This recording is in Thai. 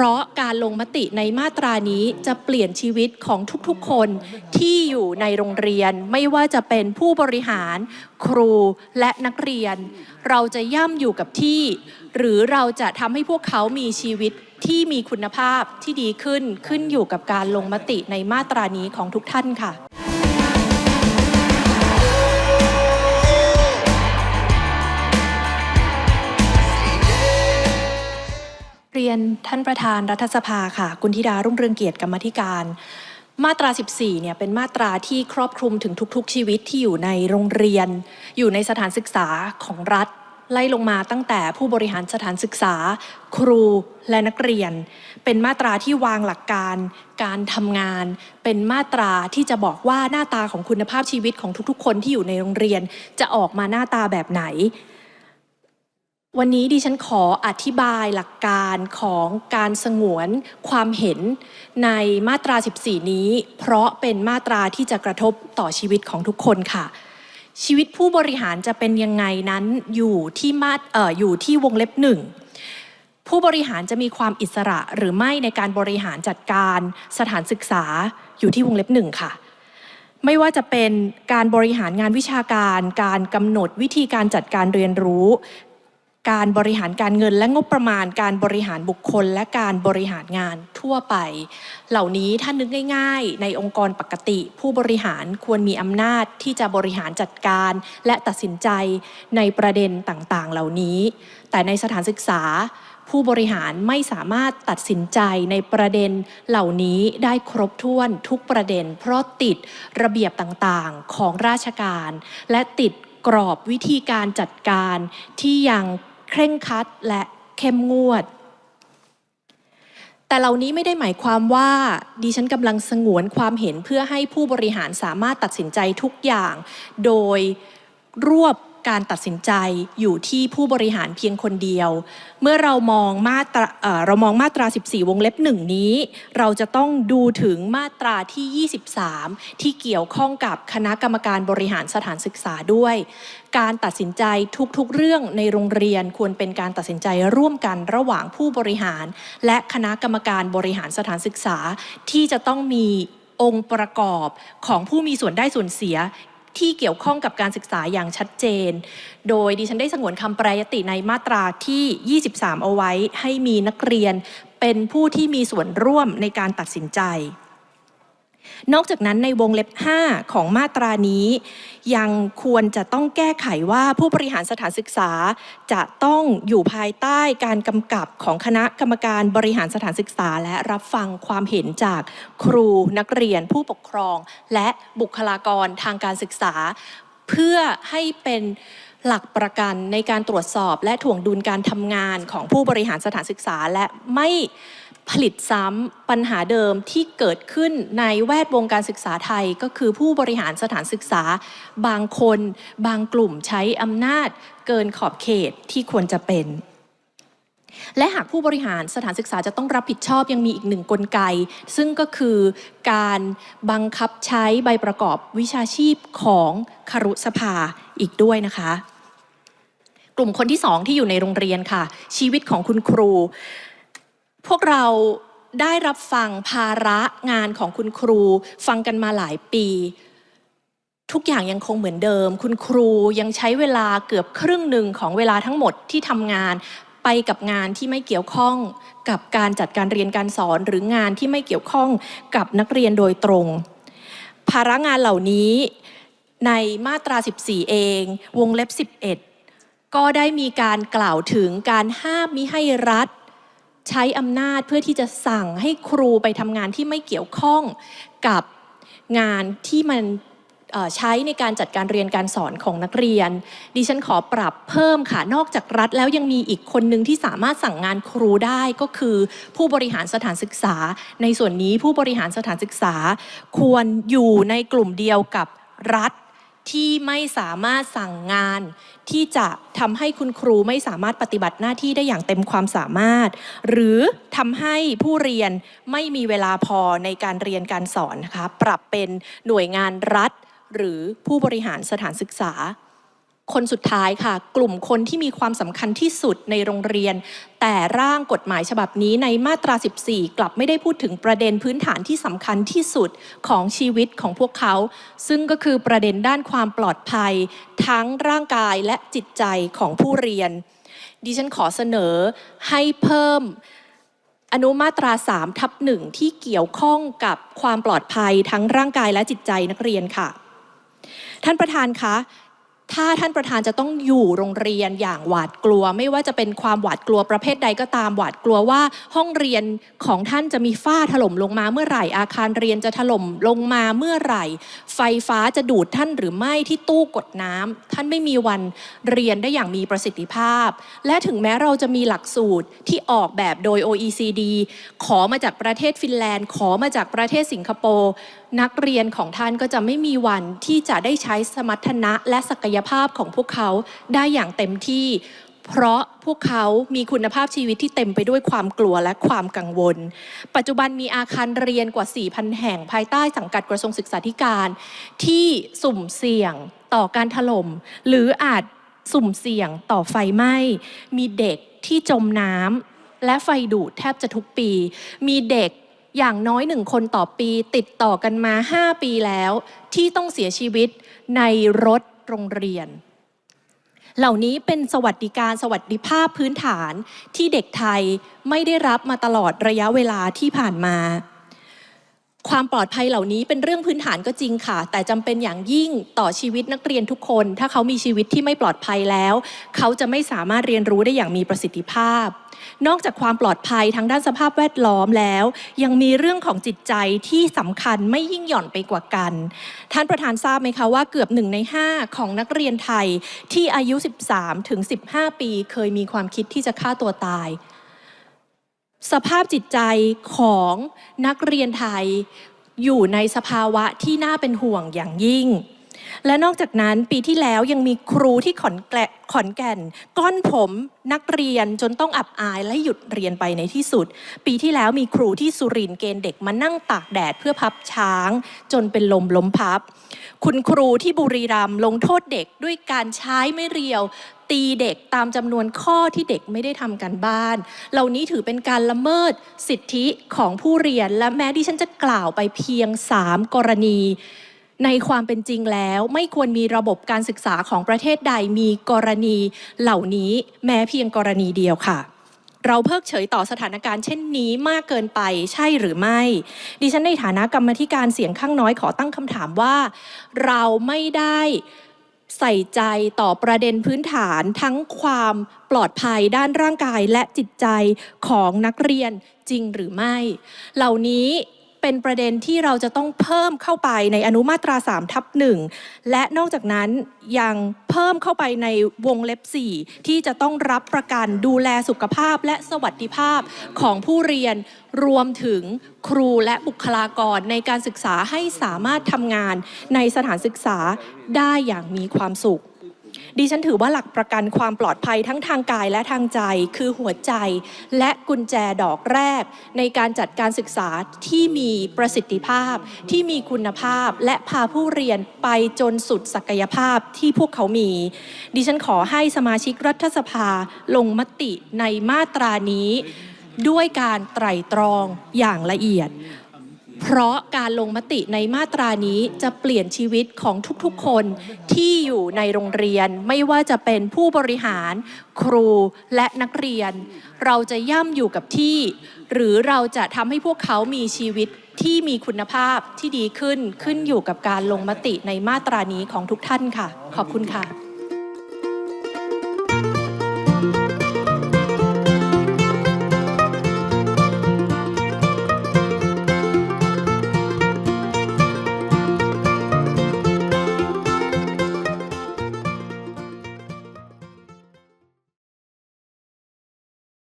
ราะการลงมติในมาตรานี้จะเปลี่ยนชีวิตของทุกๆคนที่อยู่ในโรงเรียนไม่ว่าจะเป็นผู้บริหาร ครูและนักเรียน เราจะย่ำอยู่กับที่ หรือเราจะทำให้พวกเขามีชีวิตที่มีคุณภาพที่ดีขึ้นขึ้นอยู่กับการลงมติในมาตรานี้ของทุกท่านค่ะ เรียนท่านประธานรัฐสภาค่ะกุณธิดารุ่งเรืองเกียรติกรรมธิการ มาตรา 14 เนี่ยเป็นมาตราที่ครอบคลุมถึงทุก ๆ ชีวิตที่อยู่ในโรงเรียน อยู่ในสถานศึกษาของรัฐ ไล่ลงมาตั้งแต่ผู้บริหารสถานศึกษา ครูและนักเรียน เป็นมาตราที่วางหลักการ การทำงาน เป็นมาตราที่จะบอกว่าหน้าตาของคุณภาพชีวิตของทุกๆ คนที่อยู่ในโรงเรียน จะออกมาหน้าตาแบบไหน วันนี้ดิฉันขออธิบายหลักการของการสงวนความเห็นในมาตรา 14 นี้ เพราะเป็นมาตราที่จะกระทบต่อชีวิตของทุกคนค่ะ ชีวิตผู้บริหารจะเป็นยังไงนั้นอยู่ที่มาตเอ่ออยู่ที่วงเล็บหนึ่งผู้บริหารจะมีความอิสระหรือไม่ในการบริหารจัดการสถานศึกษาอยู่ที่วงเล็บหนึ่งค่ะไม่ว่าจะเป็นการบริหารงานวิชาการ การกำหนดวิธีการจัดการเรียนรู้ การบริหารการเงินและงบประมาณ การบริหารบุคคล และการบริหารงานทั่วไป เหล่านี้ถ้านึกง่าย ๆ ในองค์กรปกติ ผู้บริหารควรมีอำนาจที่จะบริหารจัดการ และตัดสินใจในประเด็นต่างๆ เหล่านี้ แต่ในสถานศึกษา ผู้บริหารไม่สามารถตัดสินใจในประเด็นเหล่านี้ได้ครบถ้วนทุกประเด็น เพราะติดระเบียบต่างๆของราชการ และติดกรอบวิธีการจัดการที่ยัง เคร่งครัดและเข้มงวด แต่เหล่านี้ไม่ได้หมายความว่า ดิฉันกำลังสงวนความเห็นเพื่อให้ผู้บริหารสามารถตัดสินใจทุกอย่าง โดยรวบ การตัดสินใจอยู่ที่ผู้บริหารเพียงคนเดียว เมื่อเรามองมาตราเรามองมาตรา 14 วงเล็บหนึ่งนี้ เราจะต้องดูถึงมาตราที่ 23 ที่เกี่ยวข้องกับคณะกรรมการบริหารสถานศึกษาด้วย การตัดสินใจทุกๆ เรื่องในโรงเรียนควรเป็นการตัดสินใจร่วมกันระหว่างผู้บริหาร และคณะกรรมการบริหารสถานศึกษาที่จะต้องมีองค์ประกอบของผู้มีส่วนได้ส่วนเสีย ที่เกี่ยวข้องกับการศึกษาอย่างชัดเจน โดยดิฉันได้สงวนคำแปรยติในมาตราที่ 23 เอาไว้ให้มีนักเรียนเป็นผู้ที่มีส่วนร่วมในการตัดสินใจ นอกจากนั้นในวงเล็บ 5 ของมาตรานี้ ยังควรจะต้องแก้ไขว่าผู้บริหารสถานศึกษา จะต้องอยู่ภายใต้การกำกับของคณะกรรมการบริหารสถานศึกษา และรับฟังความเห็นจากครูนักเรียนผู้ปกครอง และบุคลากรทางการศึกษา เพื่อให้เป็นหลักประกันในการตรวจสอบ และถ่วงดุลการทำงานของผู้บริหารสถานศึกษาและไม่ ผลิตซ้ำปัญหาเดิมที่เกิดขึ้นในแวดวงการศึกษาไทย ก็คือผู้บริหารสถานศึกษา บางคน บางกลุ่มใช้อำนาจ เกินขอบเขตที่ควรจะเป็น และหากผู้บริหารสถานศึกษาจะต้องรับผิดชอบยังมีอีกหนึ่งกลไก ซึ่งก็คือการบังคับใช้ใบประกอบวิชาชีพของคารุสภาอีกด้วยนะคะกลุ่มคนที่สองที่อยู่ในโรงเรียนค่ะ ชีวิตของคุณครู พวกเราได้รับฟังภาระงานของคุณครู ฟังกันมาหลายปี ทุกอย่างยังคงเหมือนเดิม คุณครูยังใช้เวลาเกือบครึ่งหนึ่งของเวลาทั้งหมดที่ทำงานไปกับงานที่ไม่เกี่ยวข้องกับการจัดการเรียนการสอนหรืองานที่ไม่เกี่ยวข้องกับนักเรียนโดยตรง ภาระงานเหล่านี้ในมาตรา 14 เอง วงเล็บ 11 ก็ได้มีการกล่าวถึงการห้ามมิให้รัฐ ใช้อำนาจเพื่อที่จะสั่งให้ครูไปทำงานที่ไม่เกี่ยวข้องกับงานที่มันใช้ในการจัดการเรียนการสอนของนักเรียน ดิฉันขอปรับเพิ่มค่ะ นอกจากรัฐแล้วยังมีอีกคนหนึ่งที่สามารถสั่งงานครูได้ก็คือ ผู้บริหารสถานศึกษา ในส่วนนี้ผู้บริหารสถานศึกษา ควรอยู่ในกลุ่มเดียวกับรัฐ ที่ไม่สามารถสั่งงาน ที่จะทำให้คุณครูไม่สามารถปฏิบัติหน้าที่ได้อย่างเต็มความสามารถ หรือทำให้ผู้เรียนไม่มีเวลาพอในการเรียนการสอนนะคะปรับเป็นหน่วยงานรัฐ หรือผู้บริหารสถานศึกษา คนสุดท้ายค่ะ กลุ่มคนที่มีความสำคัญที่สุดในโรงเรียน แต่ร่างกฎหมายฉบับนี้ในมาตรา 14 กลับไม่ได้พูดถึงประเด็นพื้นฐานที่สำคัญที่สุดของชีวิตของพวกเขา ซึ่งก็คือประเด็นด้านความปลอดภัย ทั้งร่างกายและจิตใจของผู้เรียน ดิฉันขอเสนอให้เพิ่มอนุมาตรา3ทับหนึ่งที่เกี่ยวข้องกับความปลอดภัยทั้งร่างกายและจิตใจนักเรียนค่ะ ท่านประธานคะ ถ้าท่านประธานจะต้องอยู่โรงเรียนอย่างหวาดกลัว ไม่ว่าจะเป็นความหวาดกลัวประเภทใดก็ตามหวาดกลัวว่า ห้องเรียนของท่านจะมีฝ้าถล่มลงมาเมื่อไหร่ อาคารเรียนจะถล่มลงมาเมื่อไหร่ ไฟฟ้าจะดูดท่านหรือไม่ที่ตู้กดน้ำท่านไม่มีวันเรียนได้อย่างมีประสิทธิภาพ และถึงแม้เราจะมีหลักสูตรที่ออกแบบโดย OECD ขอมาจากประเทศฟินแลนด์ ขอมาจากประเทศสิงคโปร์ นักเรียนของท่านก็จะไม่มีวันที่จะได้ใช้สมรรถนะและศักยภาพของพวกเขาได้อย่างเต็มที่ เพราะพวกเขามีคุณภาพชีวิตที่เต็มไปด้วยความกลัวและความกังวล ปัจจุบันมีอาคารเรียนกว่า 4,000 แห่งภายใต้สังกัดกระทรวงศึกษาธิการ ที่สุ่มเสี่ยงต่อการถล่ม หรืออาจสุ่มเสี่ยงต่อไฟไหม้ มีเด็กที่จมน้ำและไฟดูดแทบจะทุกปี มีเด็ก อย่างน้อยหนึ่งคนต่อปีติดต่อกันมา 5 ปีแล้ว ที่ต้องเสียชีวิตในรถโรงเรียน เหล่านี้เป็นสวัสดิการสวัสดิภาพพื้นฐานที่เด็กไทยไม่ได้รับมาตลอดระยะเวลาที่ผ่านมา ความปลอดภัยเหล่านี้เป็นเรื่องพื้นฐานก็จริงค่ะ แต่จำเป็นอย่างยิ่งต่อชีวิตนักเรียนทุกคน ถ้าเขามีชีวิตที่ไม่ปลอดภัยแล้ว เขาจะไม่สามารถเรียนรู้ได้อย่างมีประสิทธิภาพ นอกจากความปลอดภัยทางด้านสภาพแวดล้อมแล้ว ยังมีเรื่องของจิตใจที่สำคัญไม่ยิ่งหย่อนไปกว่ากัน ท่านประธานทราบไหมคะว่าเกือบหนึ่งใน 5 ของนักเรียนไทยที่อายุ 13ถึง15 ปี เคยมีความคิดที่จะฆ่าตัวตาย สภาพจิตใจของนักเรียนไทยอยู่ในสภาวะที่น่าเป็นห่วงอย่างยิ่ง และนอกจากนั้นปีที่แล้วยังมีครูที่ขอนแกะขอนแก่น ก้อนผมนักเรียนจนต้องอับอายและหยุดเรียนไปในที่สุด ปีที่แล้วมีครูที่สุรินเกณฑ์เด็กมานั่งตากแดดเพื่อพับช้าง จนเป็นลมล้มพับ คุณครูที่บุรีรัมย์ลงโทษเด็กด้วยการใช้ไม่เรียว ตีเด็กตามจำนวนข้อที่เด็กไม่ได้ทำกันบ้าน เหล่านี้ถือเป็นการละเมิดสิทธิของผู้เรียนและแม้ที่ฉันจะกล่าวไปเพียง 3 กรณี ในความเป็นจริงแล้วไม่ควรมีระบบการศึกษาของประเทศใดมีกรณีเหล่านี้แม้เพียงกรณีเดียวค่ะ เราเพิกเฉยต่อสถานการณ์เช่นนี้มากเกินไปใช่หรือไม่ ดิฉันในฐานะกรรมธิการเสียงข้างน้อยขอตั้งคำถามว่า เราไม่ได้ใส่ใจต่อประเด็นพื้นฐานทั้งความปลอดภัยด้านร่างกายและจิตใจของนักเรียนจริงหรือไม่ เหล่านี้ เป็นประเด็นที่เราจะต้องเพิ่มเข้าไปในอนุมาตรา3ทับหนึ่งและนอกจากนั้นยังเพิ่มเข้าไปในวงเล็บ 4 ที่จะต้องรับประกันดูแลสุขภาพและสวัสดิภาพของผู้เรียนรวมถึงครูและบุคลากรในการศึกษาให้สามารถทำงานในสถานศึกษาได้อย่างมีความสุข ดิฉันถือว่าหลักประกันความปลอดภัยทั้งทางกายและทางใจ คือหัวใจ และกุญแจดอกแรก ในการจัดการศึกษาที่มีประสิทธิภาพ ที่มีคุณภาพ และพาผู้เรียนไปจนสุดศักยภาพที่พวกเขามี ดิฉันขอให้สมาชิกรัฐสภาลงมติในมาตรานี้ ด้วยการไตร่ตรองอย่างละเอียด เพราะการลงมติในมาตรานี้จะเปลี่ยนชีวิตของทุกๆคนที่อยู่ในโรงเรียนไม่ว่าจะเป็นผู้บริหาร ครูและนักเรียน เราจะย่ำอยู่กับที่ หรือเราจะทำให้พวกเขามีชีวิตที่มีคุณภาพที่ดีขึ้นขึ้นอยู่กับการลงมติในมาตรานี้ของทุกท่านค่ะ ขอบคุณค่ะ